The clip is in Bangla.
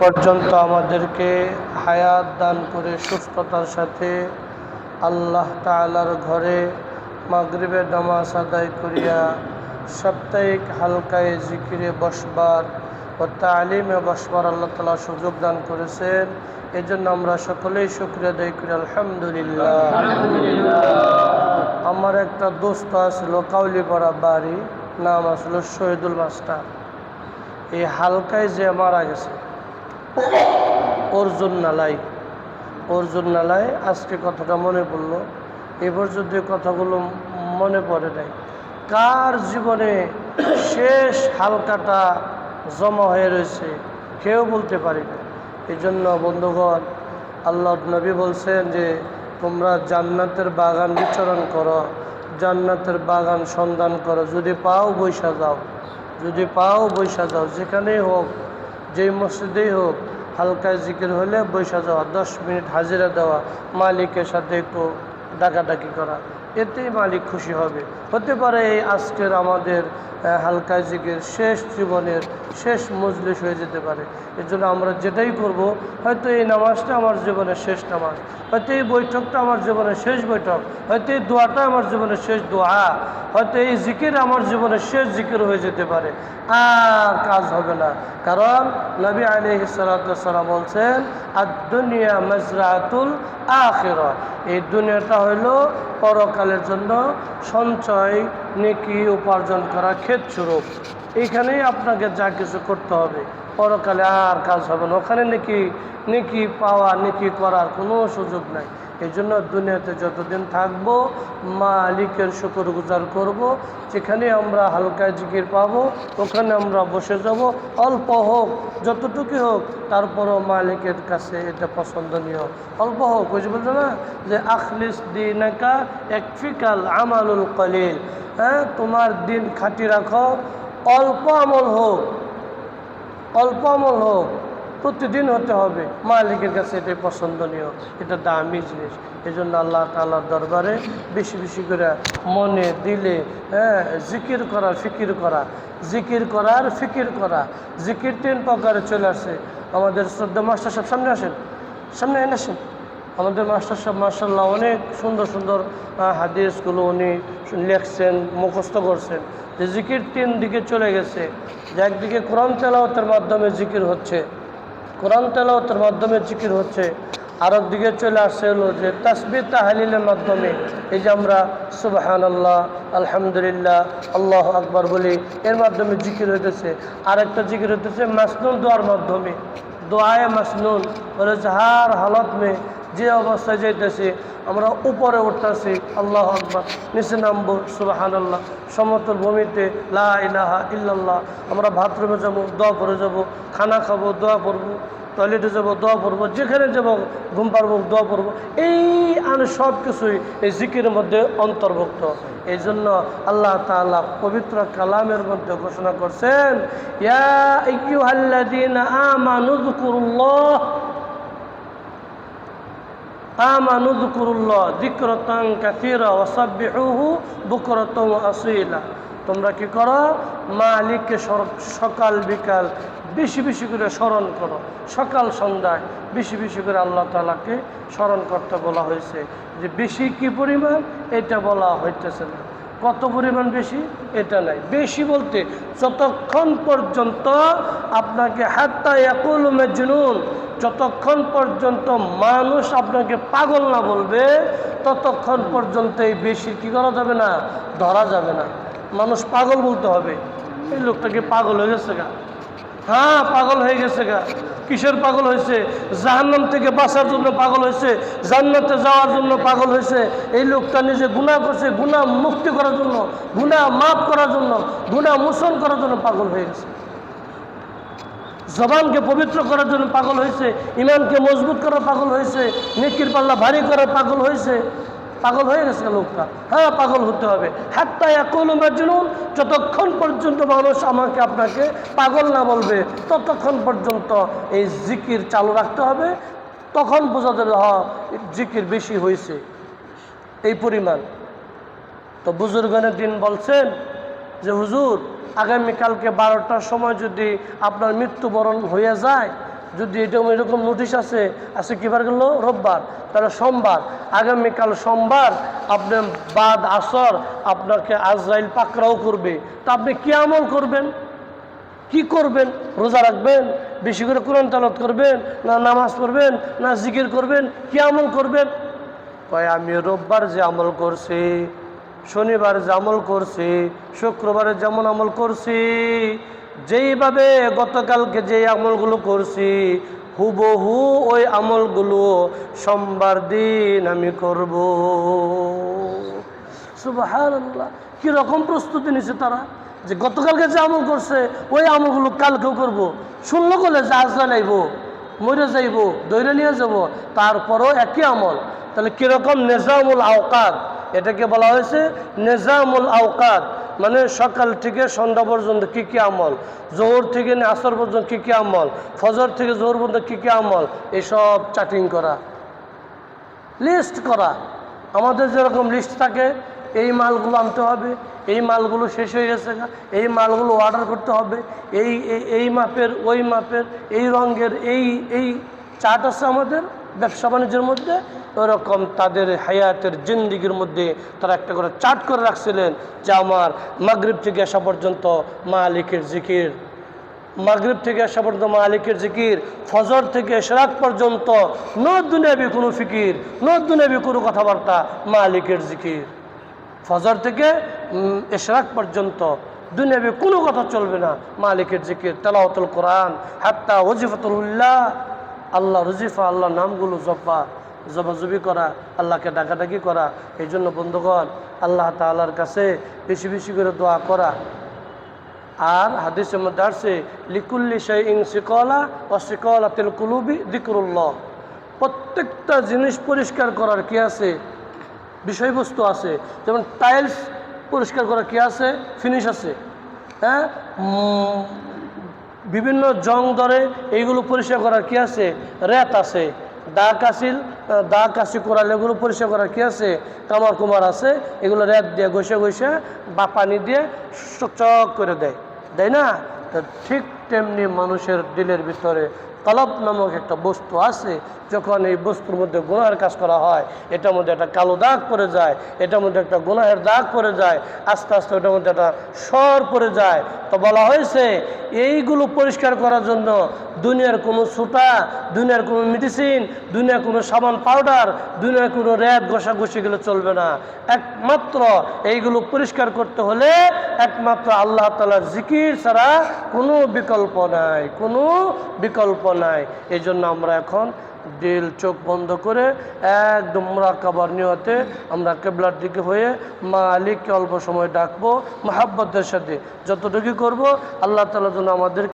পর্যন্ত আমাদেরকে হায়াত দান করে সুস্থতার সাথে আল্লাহ তাআলার ঘরে মাগরিবের নামাজ আদায় করিয়া সাপ্তাহিক হালকায় জিকিরে বসবার ও তালিমে বসবার আল্লাহ তালা সুযোগ দান করেছেন। এই জন্য আমরা সকলেই শুক্রিয়া আদায় করি আলহামদুলিল্লাহ। আমার একটা দোস্ত আসলো কাউলিপাড়া বাড়ি নাম আসলো শহীদুল মাস্টার। এই হালকায় যে মারা গেছে অর্জুন নালাই অর্জুন নালাই আজকে কথাটা মনে পড়ল। এবার যদি কথাগুলো মনে পড়ে নাই কার জীবনে শেষ হালকাটা জমা হয়ে রয়েছে কেউ বলতে পারি এই জন্য বন্ধুগণ, আল্লাহ নবী বলছেন যে, তোমরা জান্নাতের বাগান বিচরণ করো, জান্নাতের বাগান সন্ধান করো। যদি পাও বৈশা যাও, যদি পাও বৈশা যাও, যেখানেই হোক, যেই মসজিদেই হোক হালকা জিকির হলে বৈশা যাওয়া দশ মিনিট হাজিরা দেওয়া মালিকের সাথে একটু ডাকাডাকি করা। এতেই মালিক খুশি হবে। হতে পারে এই আজকের আমাদের হালকা জিকির, শেষ জীবনের শেষ মজলিস হয়ে যেতে পারে। এর জন্য আমরা যেটাই করব, হয়তো এই নামাজটা আমার জীবনের শেষ নামাজ, হয়তো এই বৈঠকটা আমার জীবনের শেষ বৈঠক, হয়তো এই দোয়াটা আমার জীবনের শেষ দোয়া, হয়তো এই জিকির আমার জীবনের শেষ জিকির হয়ে যেতে পারে। আর কাজ হবে না। কারণ নবী আলী সালাম বলছেন আর দুনিয়া মজরাতুল আখের। এই দুনিয়াটা হইল পরকালের জন্য সঞ্চয়, নেকি, উপার্জন করা ক্ষেত স্বরূপ এইখানেই আপনাকে যা কিছু করতে হবে। পরকালে আর কাজ হবে না। ওখানে নাকি, নেকি পাওয়া, নেকি করার কোনো সুযোগ নাই। এই জন্য দুনিয়াতে যতদিন থাকব, মালিকের শুকর গুজার করব, যেখানে আমরা হালকা জিকির পাবো, ওখানে আমরা বসে যাব, অল্প হোক যতটুকু হোক, তারপরও মালিকের কাছে এটা পছন্দনীয়। অল্প হোক বুঝে বলছো না? যে আখলিস দিনাকা এক ফিকাল আমালুল কলিল। হ্যাঁ তোমার দিন খাটি রাখো, অল্প আমল হোক অল্প আমল হোক, প্রতিদিন হতে হবে। মালিকের কাছে এটাই পছন্দনীয়, এটা দামি জিনিস। এই জন্য আল্লাহ তাল্লার দরবারে বেশি বেশি করে মনে, দিলে হ্যাঁ জিকির করার ফিকির করা। জিকির করার ফিকির করা। জিকির তিন প্রকারে চলে আসে। আমাদের শ্রদ্ধা মাস্টার সাহেব সামনে আসেন। সামনে এনে আসেন। আমাদের মাস্টার সাহেব মার্শাল্লাহ অনেক সুন্দর সুন্দর হাদিসগুলো উনি লেখছেন, মুখস্থ করছেন। যে জিকির তিন দিকে চলে গেছে, যে একদিকে কোরআন তেলাওয়াতের মাধ্যমে জিকির হচ্ছে, কোরআন তেলাওতের মাধ্যমে জিকির হচ্ছে আর দিকে চলে আসছে হলো যে তাসবি তাহালিলের মাধ্যমে। এই যে আমরা সুবাহান আল্লাহ আলহামদুলিল্লাহ, আল্লাহ আকবর বলি, এর মাধ্যমে জিকির হইতেছে। আর একটা জিকির হইতেছে মাসনুন দোয়ার মাধ্যমে। দোয়ায় মাসনুন বলে যাহার হালত মে, যে অবস্থায় যেতেছে আমরা উপরে উঠতেছি, আল্লাহ আকবর। নিচে নামবো সুবাহান আল্লাহ সমতল ভূমিতে লাহা ইল্লাল্লাহ। আমরা বাথরুমে যাব, দোয়া পরে যাব, খানা খাব, দোয়া করব টয়লেটে যাব, দোয়া পড়ব, যেখানে যাব, ঘুম পারব দোয়া পড়ব। এই আনে সব কিছুই এই জিকিরের মধ্যে অন্তর্ভুক্ত। এই জন্য আল্লাহ তাআলা পবিত্র কালামের মধ্যে ঘোষণা করছেন তোমরা কি করো? মালিককে সকাল বিকাল বেশি বেশি করে স্মরণ করো। সকাল সন্ধ্যায় বেশি বেশি করে আল্লাহ তালাকে স্মরণ করতে বলা হয়েছে যে বেশি কি পরিমাণ? এটা বলা হইতেছে না। কত পরিমাণ বেশি? এটা নাই। বেশি বলতে যতক্ষণ পর্যন্ত আপনাকে হাত্তা একুল মেজনুন, যতক্ষণ পর্যন্ত মানুষ আপনাকে পাগল না বলবে, ততক্ষণ পর্যন্ত এই বেশি কি করা যাবে না? ধরা যাবে না। মানুষ পাগল বলতে হবে। এই লোকটাকে পাগল হয়ে গেছে গা? হ্যাঁ পাগল হয়ে গেছে গা। কিসের পাগল হয়েছে? জাহান্নাম থেকে বাঁচার জন্য পাগল হয়েছে, জান্নাতে যাওয়ার জন্য পাগল হয়েছে। এই লোকটা নিজে গুণা করছে গুণা মুক্তি করার জন্য গুণা মাফ করার জন্য গুণা মোচন করার জন্য পাগল হয়ে গেছে। জবানকে পবিত্র করার জন্য পাগল হয়েছে, ইমানকে মজবুত করার পাগল হয়েছে, নেকির পাল্লা ভারী করার পাগল হয়েছে। পাগল হয়ে গেছে লোকটা। হ্যাঁ পাগল হতে হবে। হাতটা একল মাজনুন যতক্ষণ পর্যন্ত মানুষ আমাকে আপনাকে পাগল না বলবে, ততক্ষণ পর্যন্ত এই জিকির চালু রাখতে হবে। তখন বোঝা যাবে হ জিকির বেশি হয়েছে। এই পরিমাণ। তো বুজুর্গনের দিন বলছেন যে, হুজুর, আগামীকালকে বারোটার সময় যদি আপনার মৃত্যুবরণ হয়ে যায় যদি এরকম এরকম নোটিশ আছে আছে কিবার গেল? রোববার। তাহলে সোমবার। আগামীকাল সোমবার আপনি বাদ আসর আপনাকে আজরাইল পাকড়াও করবে। তা আপনি কি আমল করবেন? কি করবেন? রোজা রাখবেন? বেশি করে কোরআন তালত করবেন? না নামাজ পড়বেন? না জিকির করবেন? কি আমল করবেন? কয়, আমি রোববার যে আমল করছি, শনিবার যে আমল করছি, শুক্রবারে যেমন আমল করছি যেইভাবে গতকালকে যে আমলগুলো করছি, হুবহু ওই আমলগুলো সোমবার দিন আমি করব। সুবাহান কীরকম প্রস্তুতি নিছে তারা? যে গতকালকে যে আমল করছে, ওই আমলগুলো কালকেও করব। শুনলো করলে যে আজরা নাইব মরে যাইব দৈরে নিয়ে যাব, তারপরও একই আমল। তাহলে কীরকম নেজামুল আওকাত? এটাকে বলা হয়েছে নেজামুল আওকাত। মানে সকাল থেকে সন্ধ্যা পর্যন্ত কী কী আমল? জোহর থেকে আসর পর্যন্ত কী কী আমল? ফজর থেকে জোহর পর্যন্ত কী কী আমল? এসব চাটিং করা। লিস্ট করা। আমাদের যেরকম লিস্ট থাকে, এই মালগুলো আনতে হবে, এই মালগুলো শেষ হয়ে গেছে এই মালগুলো অর্ডার করতে হবে, এই, এই- এই মাপের, ওই মাপের, এই রঙের, এই এই চার্ট আছে আমাদের। ব্যবসা বাণিজ্যের মধ্যে ওরকম তাদের হায়াতের জিন্দিগির মধ্যে তারা একটা করে চার্ট করে রাখছিলেন যে আমার মাগরিব থেকে আসা পর্যন্ত মালিকের জিকির। মাগরিব থেকে আসা পর্যন্ত মালিকের জিকির। ফজর থেকে সেরাত পর্যন্ত ন দুনিয়াবি কোনো ফিকির, ন দুনিয়াবি কোনো কথাবার্তা, মালিকের জিকির। ফজর থেকে এশরাক পর্যন্ত দুনিয়াবি কোনো কথা চলবে না, মালিকের জিকির। তেলাওয়াতুল কোরআন, হাত্তা ওজিফতুল্লাহ আল্লাহ রজিফা, আল্লাহ নামগুলো জপা, জবাজবি করা, আল্লাহকে ডাকাডাকি করা, এই জন্য বন্ধুগণ, আল্লাহ তাআলার কাছে বেশি বেশি করে দোয়া করা। আর হাদিসের মধ্যে আসছে, লিকুল্লি শাইইন সিকলা ও সিকলা তেল কুলুবি দিকরুল্লাহ প্রত্যেকটা জিনিস পরিষ্কার করার কি আছে? বিষয়বস্তু আছে। যেমন টাইলস পরিষ্কার করার কি আছে? ফিনিশ আছে। হ্যাঁ? বিভিন্ন জং ধরে এইগুলো পরিষ্কার করার কি আছে? রেত আছে। দা কাশিল দাগ কাশি কোরাল, এগুলো পরিষ্কার করার কি আছে? কামার কুমার আছে। এগুলো রেত দিয়ে ঘষে ঘষে বা পানি দিয়ে চক করে দেয়। দেয় না? ঠিক তেমনি মানুষের দিলের ভিতরে কলব নামক একটা বস্তু আছে, যখন এই বস্তুর মধ্যে গুনাহের কাজ করা হয়, এটার মধ্যে একটা কালো দাগ পড়ে যায়, এটার মধ্যে একটা গুনাহের দাগ পড়ে যায়, আস্তে আস্তে ওটার মধ্যে একটা স্বর পড়ে যায়। তো বলা হয়েছে, এইগুলো পরিষ্কার করার জন্য দুনিয়ার কোনো সুতা, দুনিয়ার কোনো মেডিসিন দুনিয়ার কোনো সাবান পাউডার দুনিয়ার কোনো র্যাব ঘষা ঘষি গেলে চলবে না। একমাত্র এইগুলো পরিষ্কার করতে হলে একমাত্র আল্লাহ তালার জিকির ছাড়া কোনো বিকল্প নাই, কোনো বিকল্প নাই। এই জন্য আমরা এখন দিল চোখ বন্ধ করে একদম মোরাকাবার নিয়তে আমরা কেবলার দিকে হয়ে মা আলীকে অল্প সময় ডাকবো, মাহাব্বতের সাথে। যতটুকু করব, আল্লাহ তালা যেন আমাদের